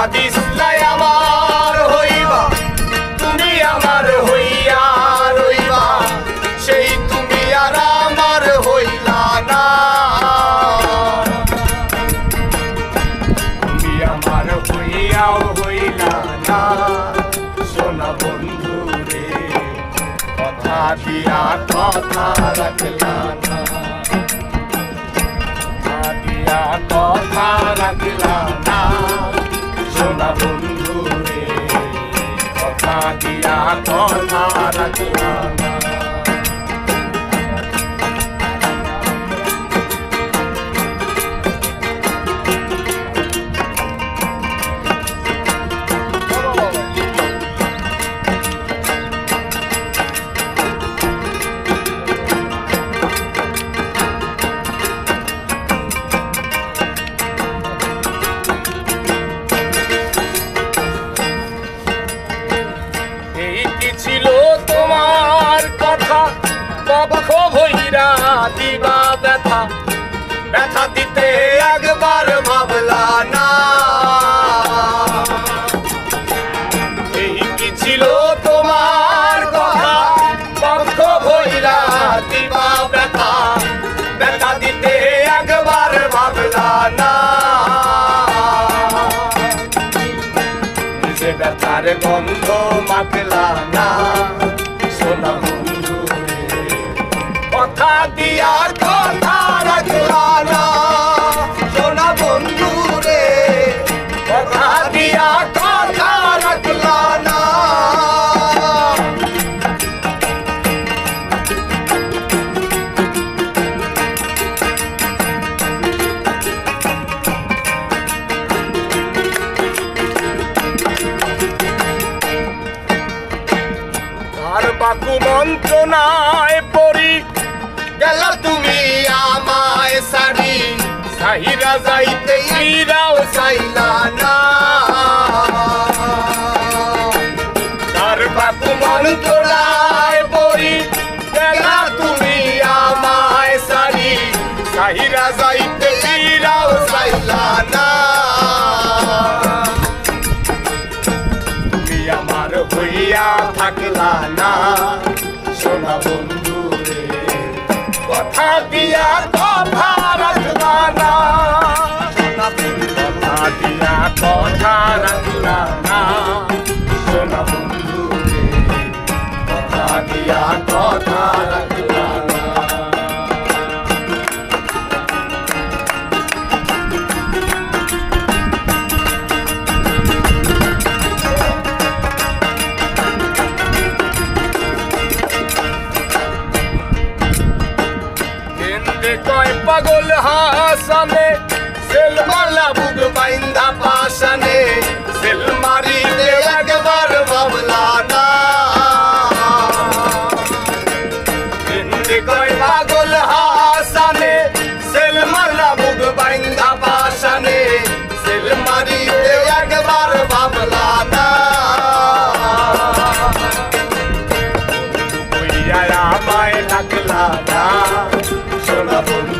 কথা দিসলাই আমার হইবা। তুমি আমার হইয়া রইবা। সেই তুমি আর আমার হইলা না। তুমি আমার হইয়াও হইলা না। সোনা বন্ধু রে কথা দিয়া কথা রাখলা না। কথা দিয়া কথা সোনা বন্ধু রে কথা দিয়া কথা রাখলা না সোনা বন্ধু কথা দিয়া বাকু মন্ত্রণায় পড়ি। গেল তুমি আমায় সারি। সাহিরা যাইতে ইরাও সাইলা না। তার বাকু মন্ত্রণায় পড়ি। গেল তুমি আমায় সারি। সাহিরা যাইতে ইরাও সাইলা না। আমার হইয়া থাকলা না। সোনা বন্ধু রে কথা দিয়া কথা রাখলা না। কথা দিয়া কথা রাখলা না। সোনা বন্ধু রে কথা দিয়া কথা পাগল হাসানে, সেলমালা বুক বাইন্দা পাশানে সেলমারি দে একবার বাবলা না কয় পাগল হাসানে, সেলমালা বুক বাইন্দা পাশানে সেলমারি দে একবার বাবলা না লাগলা না সোনা বন্ধু